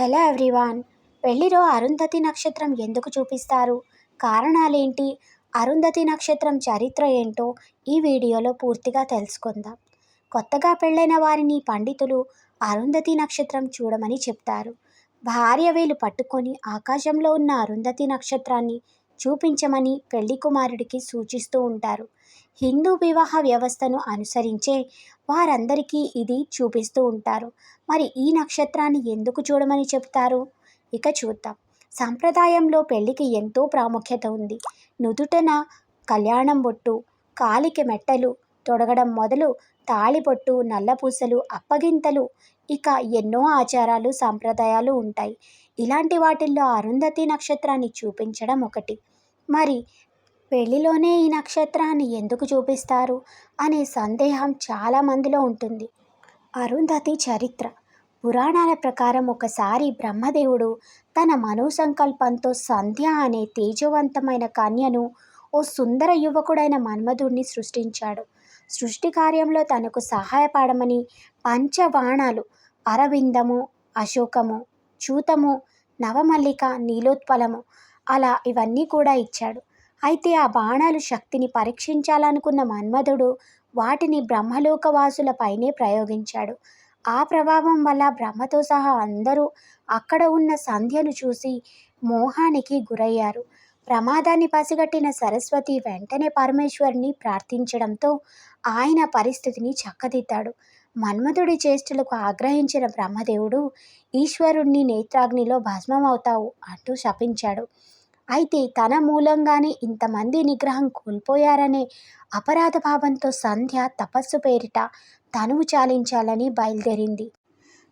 Hello everyone. పెళ్ళిలో అరుంధతి నక్షత్రం ఎందుకు చూపిస్తారు? కారణాలేంటి? అరుంధతి నక్షత్రం చరిత్ర ఏంటో ఈ వీడియోలో పూర్తిగా తెలుసుకుందాం. కొత్తగా పెళ్ళైన వారిని పండితులు అరుంధతి నక్షత్రం చూడమని చెప్తారు. భార్య వేలు పట్టుకొని ఆకాశంలో ఉన్న అరుంధతి నక్షత్రాన్ని చూపించమని పెళ్ళి కుమారుడికి సూచిస్తూ ఉంటారు. హిందూ వివాహ వ్యవస్థను అనుసరించే వారందరికీ ఇది చూపిస్తూ ఉంటారు. మరి ఈ నక్షత్రాన్ని ఎందుకు చూడమని చెప్తారు ఇక చూద్దాం. సాంప్రదాయంలో పెళ్ళికి ఎంతో ప్రాముఖ్యత ఉంది. నుదుటన కళ్యాణం బొట్టు కాలికి మెట్టలు తొడగడం మొదలు తాళిబొట్టు నల్లపూసలు అప్పగింతలు ఇక ఎన్నో ఆచారాలు సాంప్రదాయాలు ఉంటాయి. ఇలాంటి వాటిల్లో అరుంధతి నక్షత్రాన్ని చూపించడం ఒకటి. మరి పెళ్ళిలోనే ఈ నక్షత్రాన్ని ఎందుకు చూపిస్తారు అనే సందేహం చాలామందిలో ఉంటుంది. అరుంధతి చరిత్ర. పురాణాల ప్రకారం ఒకసారి బ్రహ్మదేవుడు తన మనోసంకల్పంతో సంధ్య అనే తేజవంతమైన కన్యను ఓ సుందర యువకుడైన మన్మధుడిని సృష్టించాడు. సృష్టి కార్యంలో తనకు సహాయపడమని పంచబాణాలు అరవిందము అశోకము చూతము నవమల్లిక నీలోత్పలము అలా ఇవన్నీ కూడా ఇచ్చాడు. అయితే ఆ బాణాలు శక్తిని పరీక్షించాలనుకున్న మన్మధుడు వాటిని బ్రహ్మలోకవాసులపైనే ప్రయోగించాడు. ఆ ప్రభావం వల్ల బ్రహ్మతో సహా అందరూ అక్కడ ఉన్న సంధ్యను చూసి మోహానికి గురయ్యారు. ప్రమాదాన్ని పసిగట్టిన సరస్వతి వెంటనే పరమేశ్వరుని ప్రార్థించడంతో ఆయన పరిస్థితిని చక్కదిద్దాడు. మన్మధుడి చేష్టలకు ఆగ్రహించిన బ్రహ్మదేవుడు ఈశ్వరుణ్ణి నేత్రాగ్నిలో భస్మమవుతావు అంటూ శపించాడు. అయితే తన మూలంగానే ఇంతమంది నిగ్రహం కోల్పోయారనే అపరాధ భావంతో సంధ్య తపస్సు పేరిట తనువు చాలించాలని బయలుదేరింది.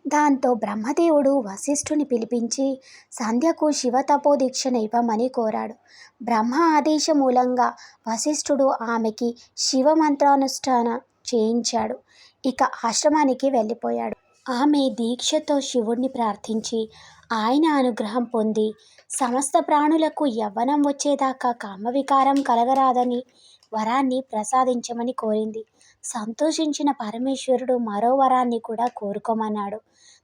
దాంతో బ్రహ్మదేవుడు వశిష్ఠుని పిలిపించి సంధ్యకు శివతపోదీక్షణ ఇవ్వమని కోరాడు. బ్రహ్మ ఆదేశ మూలంగా వశిష్ఠుడు ఆమెకి శివమంత్రానుష్ఠాన చేయించాడు. ఇక ఆశ్రమానికి వెళ్ళిపోయాడు. ఆమె దీక్షతో శివుణ్ణి ప్రార్థించి ఆయన అనుగ్రహం పొంది సమస్త ప్రాణులకు యవ్వనం వచ్చేదాకా కామవికారం కలగరాదని వరాన్ని ప్రసాదించమని కోరింది. సంతోషించిన పరమేశ్వరుడు మరో వరాన్ని కూడా కోరుకోమన్నాడు.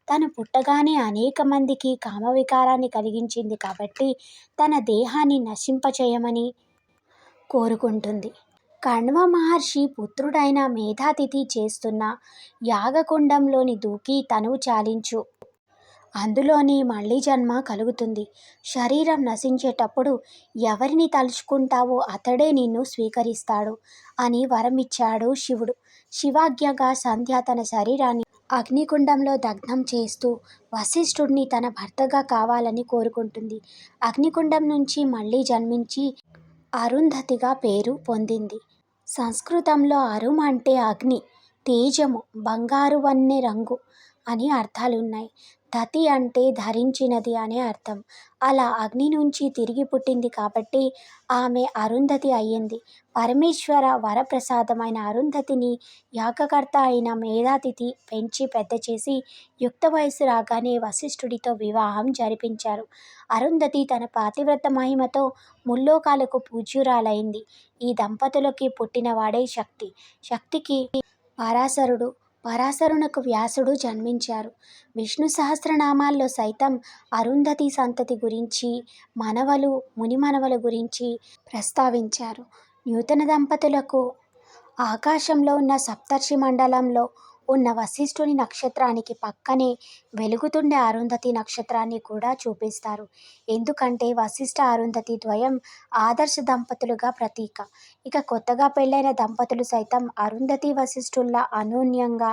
తను పుట్టగానే అనేక మందికి కామవికారాన్ని కలిగించింది కాబట్టి తన దేహాన్ని నశింపచేయమని కోరుకుంటుంది. కణ్వ మహర్షి పుత్రుడైన మేధాతిథి చేస్తున్న యాగకుండంలోని దూకి తనువు చాలించు. అందులోనే మళ్ళీ జన్మ కలుగుతుంది. శరీరం నశించేటప్పుడు ఎవరిని తలుచుకుంటావో అతడే నిన్ను స్వీకరిస్తాడు అని వరమిచ్చాడు శివుడు. శివాజ్ఞగా సంధ్య తన శరీరాన్ని అగ్నికుండంలో దగ్ధం చేస్తూ వశిష్ఠుడిని తన భర్తగా కావాలని కోరుకుంటుంది. అగ్నికుండం నుంచి మళ్ళీ జన్మించి అరుంధతిగా పేరు పొందింది. సంస్కృతంలో అరుం అంటే అగ్ని తేజము బంగారు వన్నె రంగు. అని అర్థాలున్నాయి. ధతి అంటే ధరించినది అనే అర్థం. అలా అగ్ని నుంచి తిరిగి పుట్టింది కాబట్టి ఆమె అరుంధతి అయ్యింది. పరమేశ్వర వరప్రసాదమైన అరుంధతిని యాగకర్త అయిన మేధాతిథి పెంచి పెద్ద చేసి యుక్త వయసు రాగానే వశిష్ఠుడితో వివాహం జరిపించారు. అరుంధతి తన పాతివ్రత మహిమతో ముల్లోకాలకు పూజ్యురాలైంది. ఈ దంపతులకి పుట్టినవాడే శక్తి. శక్తికి పరాశరుడు. పరాశరునకు వ్యాసుడు జన్మించారు. విష్ణు సహస్రనామాల్లో సైతం అరుంధతి సంతతి గురించి మనవలు మునిమనవల గురించి ప్రస్తావించారు. నూతన దంపతులకు ఆకాశంలో ఉన్న సప్తర్షి మండలంలో ఉన్న వశిష్ఠుని నక్షత్రానికి పక్కనే వెలుగుతుండే అరుంధతి నక్షత్రాన్ని కూడా చూపిస్తారు. ఎందుకంటే వశిష్ఠ అరుంధతి ద్వయం ఆదర్శ దంపతులుగా ప్రతీక. ఇక కొత్తగా పెళ్ళైన దంపతులు సైతం అరుంధతి వశిష్ఠుల్లా అనూన్యంగా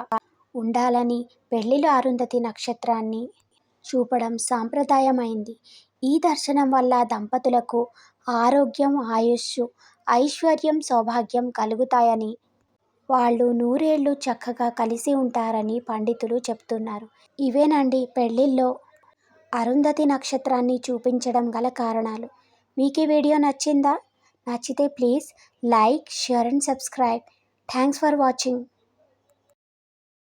ఉండాలని పెళ్ళిలో అరుంధతి నక్షత్రాన్ని చూపడం సాంప్రదాయమైంది. ఈ దర్శనం వల్ల దంపతులకు ఆరోగ్యం ఆయుష్ ఐశ్వర్యం సౌభాగ్యం కలుగుతాయని వాళ్ళు నూరేళ్ళు చక్కగా కలిసి ఉంటారని పండితులు చెప్తున్నారు. ఇవేనండి పెళ్ళిళ్ళలో అరుంధతి నక్షత్రాన్ని చూపించడం గల కారణాలు. మీకు ఈ వీడియో నచ్చిందా? నచ్చితే please like share and subscribe. Thanks for watching.